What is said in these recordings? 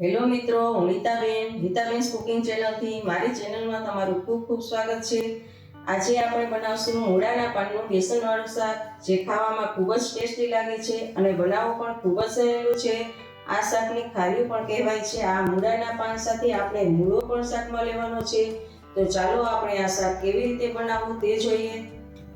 Hello મિત્રો, હું Nitaben Nitaben cooking ચેનલથી મારી ચેનલમાં તમારું ખૂબ ખૂબ સ્વાગત છે. આજે આપણે બનાવશું મૂળાના પાનનું બેસનવાળું શાક, જે ખાવામાં ખૂબ જ ટેસ્ટી લાગે છે અને બનાવવું પણ ખૂબ જ સહેલું છે. આ શાકની ખારી પણ કહેવાય છે. આ મૂળાના પાન સાથે આપણે મૂળો પણ શાકમાં લેવાનો છે. તો ચાલો આપણે આ શાક કેવી રીતે બનાવવું તે જોઈએ.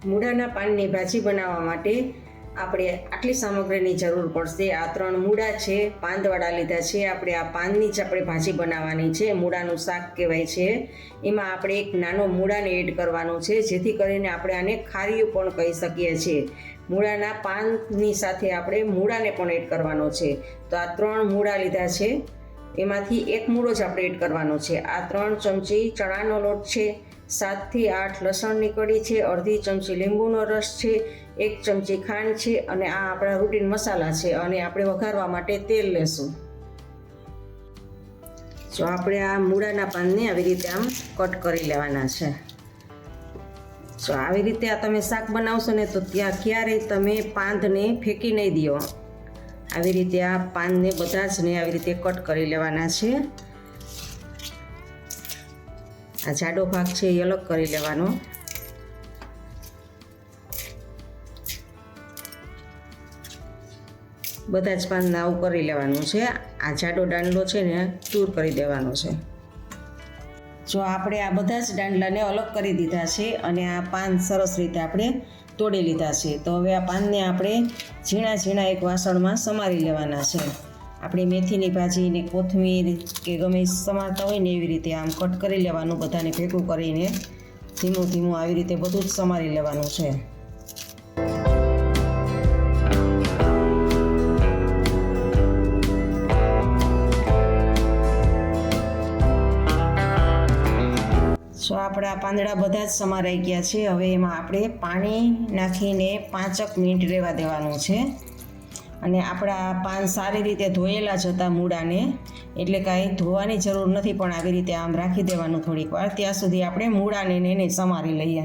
મૂળાના પાનની ભાજી બનાવવા માટે આપણે આટલી સામગ્રીની જરૂર પડશે. આ ત્રણ મૂળા છે, પાંદવાડા લીધા છે. આપણે આ પાનની જ આપણે ભાજી બનાવવાની છે. મૂળાનું શાક કહેવાય છે. એમાં આપણે એક નાનો મૂળાને એડ કરવાનો છે, જેથી કરીને આપણે આને ખારીયું પણ કહી શકીએ છીએ. મૂળાના પાનની સાથે આપણે મૂળાને પણ એડ કરવાનો છે. તો આ ત્રણ મૂળા લીધા છે. એમાંથી એક મૂળો જ આપણે એડ કરવાનો છે. આ ત્રણ ચમચી ચણાનો લોટ છે. સાતથી આઠ લસણની કડી છે, અડધી ચમચી લીંબુનો રસ છે, એક ચમચી ખાંડ છે અને આ આપણા રૂટીન મસાલા છે અને આપણે વઘારવા માટે તેલ લેશું. જો આપણે આ મૂળાના પાનને આવી રીતે આમ કટ કરી લેવાના છે. જો આવી રીતે આ તમે શાક બનાવશો ને તો ત્યાં ક્યારેય તમે પાંદને ફેંકી નહીં દો. આવી રીતે આ પાનને બધા જ ને આવી રીતે કટ કરી લેવાના છે. આ જાડો ભાગ છે એ અલગ કરી લેવાનો. બધા જ પાનને આવું કરી લેવાનું છે. આ જાડો દાંડલો છે ને દૂર કરી દેવાનો છે. જો આપણે આ બધા જ દાંડલાને અલગ કરી દીધા છે અને આ પાન સરસ રીતે આપણે તોડી લીધા છે. તો હવે આ પાનને આપણે ઝીણા ઝીણા એક વાસણમાં સમારી લેવાના છે. આપણે મેથીની ભાજી ને કોથમીર કે ગમે સમારતા હોય ને એવી રીતે આમ કટ કરી લેવાનું, બધાને ભેગું કરીને ધીમું ધીમું આવી રીતે બધું જ સમારી લેવાનું છે. સો આપણા પાંદડા બધા જ સમારાઈ ગયા છે. હવે એમાં આપણે પાણી નાખીને પાંચક મિનિટ રહેવા દેવાનું છે. અને આપણા પાન સારી રીતે ધોયેલા જ હતા મૂળાને. એટલે કાંઈ ધોવાની જરૂર નથી, પણ આવી રીતે આમ રાખી દેવાનું થોડીક વાર. ત્યાં સુધી આપણે મૂળાને એને સમારી લઈએ.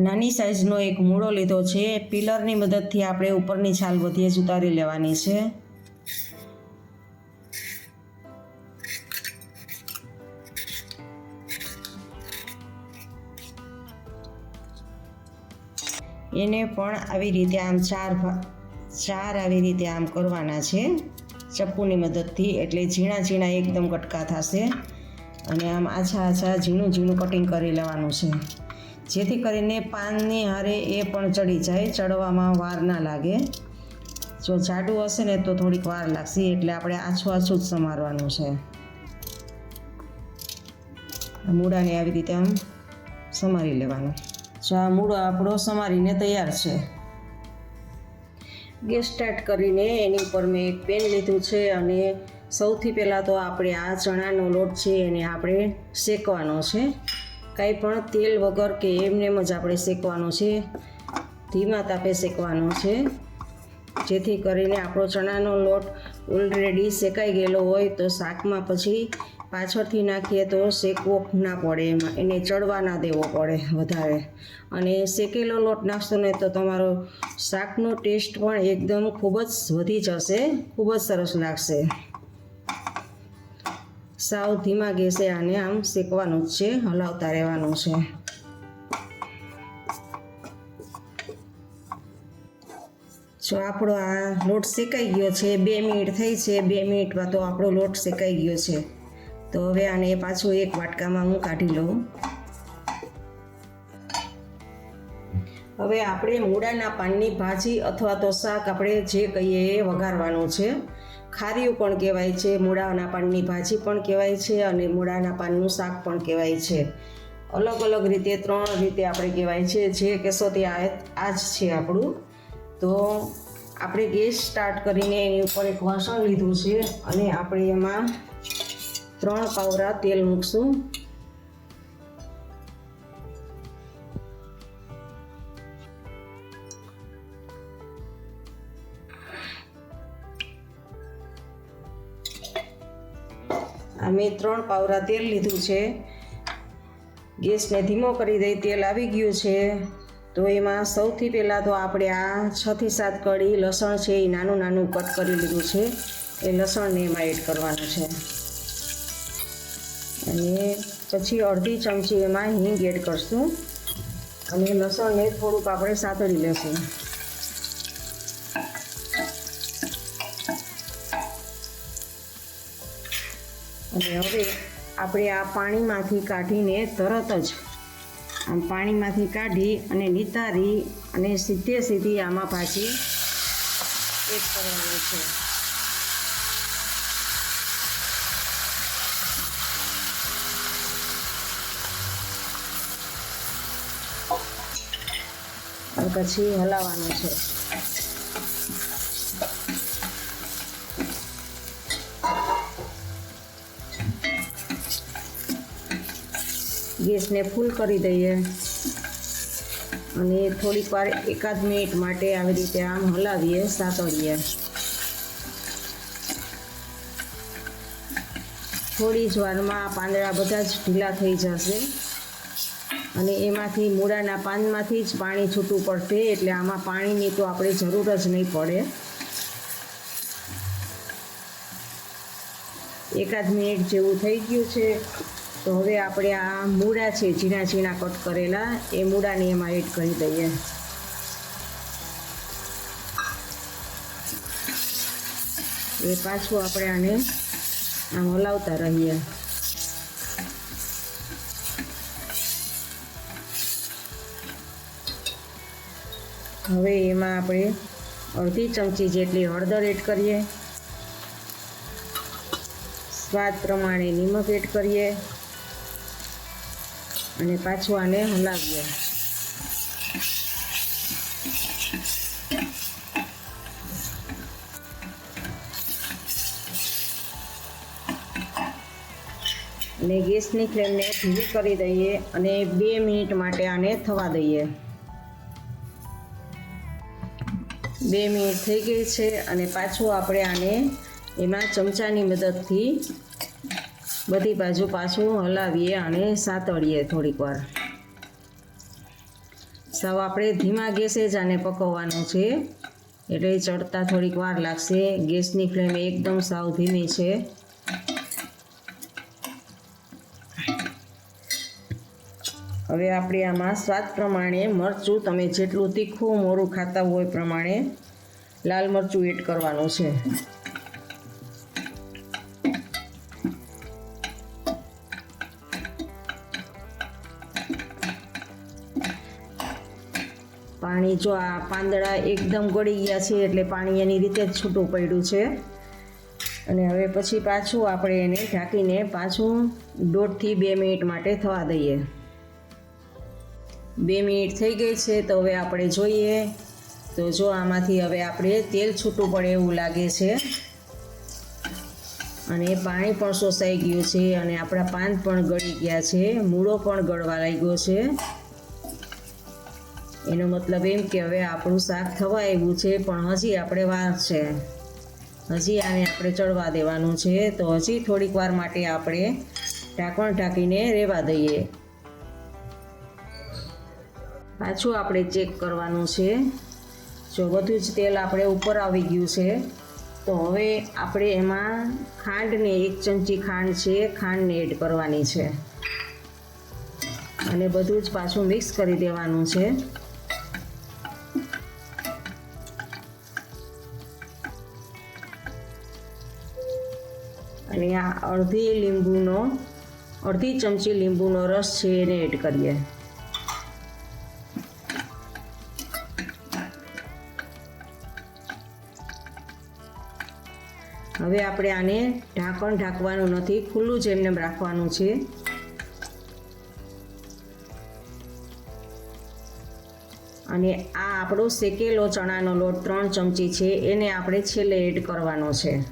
નાની સાઈઝનો એક મૂળો લીધો છે. પિલરની મદદથી આપણે ઉપરની છાલ બધી જ ઉતારી લેવાની છે. એને પણ આવી રીતે આમ ચાર ભા- ચાર આવી રીતે આમ કરવાના છે. ચપ્પુની મદદથી એટલે ઝીણા ઝીણા એકદમ કટકા થશે. અને આમ આછા આછા ઝીણું ઝીણું કટિંગ કરી લેવાનું છે. જેથી કરીને પાનની હારે એ પણ ચડી જાય, ચડવામાં વાર ના લાગે. જો જાડું હશે ને તો થોડીક વાર લાગશે, એટલે આપણે આછું આછું જ સમારવાનું છે. મૂળાને આવી રીતે આમ સમારી લેવાનું. જો આ મૂળો આપણો સમારીને તૈયાર છે. ગેસ સ્ટાર્ટ કરીને એની ઉપર મેં એક પેન લીધું છે અને સૌથી પહેલાં તો આપણે આ ચણાનો લોટ છે એને આપણે શેકવાનો છે. કાંઈ પણ તેલ વગર કે એમને એમ જ આપણે શેકવાનો છે. ધીમા તાપે શેકવાનો છે. જેથી કરીને આપણો ચણાનો લોટ ઓલરેડી શેકાઈ ગયેલો હોય તો શાકમાં પછી પાછળથી નાખીએ તો શેકવો ના પડે એમાં, એને ચડવા ના દેવો પડે વધારે. અને શેકેલો લોટ નાખશો ને તો તમારો શાકનો ટેસ્ટ પણ એકદમ ખૂબ જ વધી જશે, ખૂબ જ સરસ લાગશે. સાવ ધીમા ગેસે આને આમ શેકવાનું જ છે, હલાવતા રહેવાનું છે. જો આપણો આ લોટ શેકાઈ ગયો છે, બે મિનિટ થઈ છે, બે મિનિટમાં તો આપણો લોટ શેકાઈ ગયો છે. તો હવે આને પાછું એક વાટકામાં હું કાઢી લઉં. હવે આપણે મૂળાના પાનની ભાજી અથવા તો શાક આપણે જે કહીએ એ વઘારવાનું છે. ખારીયું પણ કહેવાય છે, મૂળાના પાનની ભાજી પણ કહેવાય છે અને મૂળાના પાનનું શાક પણ કહેવાય છે. અલગ અલગ રીતે ત્રણ રીતે આપણે કહેવાય છે, જે કહેશો તે આ જ છે આપણું. તો આપણે ગેસ સ્ટાર્ટ કરીને એની ઉપર એક વાસણ લીધું છે અને આપણે એમાં ત્રણ પાવરા તેલ મૂકશું. અમે ત્રણ પાવરા તેલ લીધું છે. ગેસને ધીમો કરી દઈ તેલ આવી ગયું છે. તો એમાં સૌથી પહેલાં તો આપણે આ છથી સાત કળી લસણ છે એ નાનું નાનું કટ કરી લીધું છે. એ લસણને એમાં એડ કરવાનું છે. અને પછી અડધી ચમચી એમાં હિંગ એડ કરશું. અને લસણને થોડુંક આપણે સાતળી લેશું. અને હવે આપણે આ પાણીમાંથી કાઢીને તરત જ આમ પાણીમાંથી કાઢી અને નિતારી અને સીધે સીધી આમાં પાછી એડ કરવાની છે. અને પછી હલાવવાનું છે. ગેસને ફૂલ કરી દઈએ. અને થોડીક વાર એકાદ મિનિટ માટે આવી રીતે આમ હલાવીએ, સાતળીએ. થોડી જ વારમાં પાંદડા બધા જ ઢીલા થઈ જશે. અને એમાંથી મૂળાના પાનમાંથી જ પાણી છૂટું પડશે, એટલે આમાં પાણીની તો આપણે જરૂર જ નહીં પડે. એકાદ મિનિટ જેવું થઈ ગયું છે, તો હવે આપણે આ મૂળા છે, ઝીણા ઝીણા કટ કરેલા, એ મૂળાને એમાં એડ કરી દઈએ. એ પાછું આપણે આને આમ હલાવતા રહીએ. હવે એમાં આપણે અડધી ચમચી જેટલી હળદર એડ કરીએ. સ્વાદ પ્રમાણે નિમક એડ કરીએ. અને પાછું આને હલાવીએ. અને ગેસની ફ્લેમને ધીમી કરી દઈએ અને બે મિનિટ માટે આને થવા દઈએ. બે મિનિટ થઈ ગઈ છે અને પાછું આપણે આને એમાં ચમચાની મદદથી બધી બાજુ પાછું હલાવીએ અને સાતળીએ થોડીક વાર. સાવ આપણે ધીમા ગેસે જ આને પકવવાનું છે. એટલે ચડતા થોડીક વાર લાગશે. ગેસની ફ્લેમ એકદમ સાવ ધીમી છે. હવે આપણે આમાં સ્વાદ પ્રમાણે મરચું તમે જેટલું તીખું મોરું ખાતા હોય પ્રમાણે લાલ મરચું એડ કરવાનું છે. પાણી જો આ પાંદડા એકદમ ગળી ગયા છે એટલે પાણી એની રીતે જ છૂટું પડ્યું છે. અને હવે પછી પાછું આપણે એને ઢાંકીને પાછું દોઢથી બે મિનિટ માટે થવા દઈએ. બે મિનિટ થઈ ગઈ છે તો હવે આપણે જોઈએ. તો જો આમાંથી હવે આપણે તેલ છૂટું પડે એવું લાગે છે. અને પાણી પણ શોષાઈ ગયું છે અને આપણા પાન પણ ગળી ગયા છે. મૂળો પણ ગળવા લાગ્યો છે. એનો મતલબ એમ કે હવે આપણું શાક થવા આવ્યું છે, પણ હજી આપણે વાર છે. હજી આને આપણે ચડવા દેવાનું છે. તો હજી થોડીક વાર માટે આપણે ઢાંકણ ઢાંકીને રહેવા દઈએ. પાછું આપણે ચેક કરવાનું છે. જો બધું જ તેલ આપણે ઉપર આવી ગયું છે, તો હવે આપણે એમાં ખાંડને એક ચમચી ખાંડ છે, ખાંડને એડ કરવાની છે. અને બધું જ પાછું મિક્સ કરી દેવાનું છે. અને આ અડધી લીંબુનો, અડધી ચમચી લીંબુનો રસ છે એને એડ કરીએ. હવે આપણે આને ઢાંકણ ઢાંકવાનું નથી, ખુલ્લું જ એમને રાખવાનું છે. અને આ આપણો શેકેલો ચણાનો લોટ ત્રણ ચમચી છે, એને આપણે છેલ્લે એડ કરવાનો છે.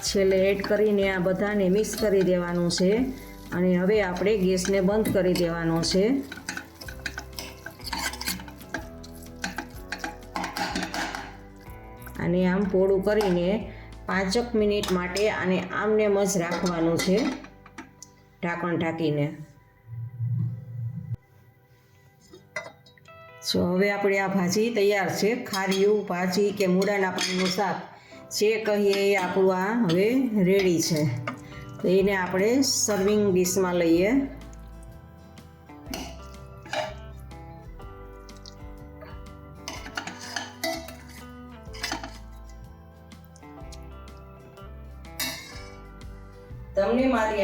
છેલ્લે એડ કરીને આ બધાને મિક્સ કરી દેવાનું છે. અને હવે આપણે ગેસને બંધ કરી દેવાનો છે. અને આમ પોળું કરીને પાંચક મિનિટ માટે આને આમને જ રાખવાનું છે. ઢાંકણ ઢાંકીને. જો હવે આપણે આ ભાજી તૈયાર છે. ખારીયું, ભાજી કે મૂળાના પાનનું શાક જે કહીએ એ આપણું આ હવે રેડી છે. તો એને આપણે સર્વિંગ ડીશમાં લઈએ.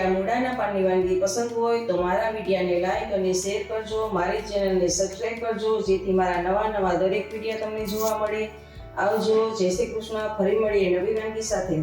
આ મૂળાના પાનની વાનગી પસંદ હોય તો મારા વિડીયાને લાઈક અને શેર કરજો. મારી ચેનલને સબસ્ક્રાઈબ કરજો, જેથી મારા નવા નવા દરેક વિડીયા તમને જોવા મળે. આવજો. જય શ્રી કૃષ્ણ. ફરી મળીએ નવી વાનગી સાથે.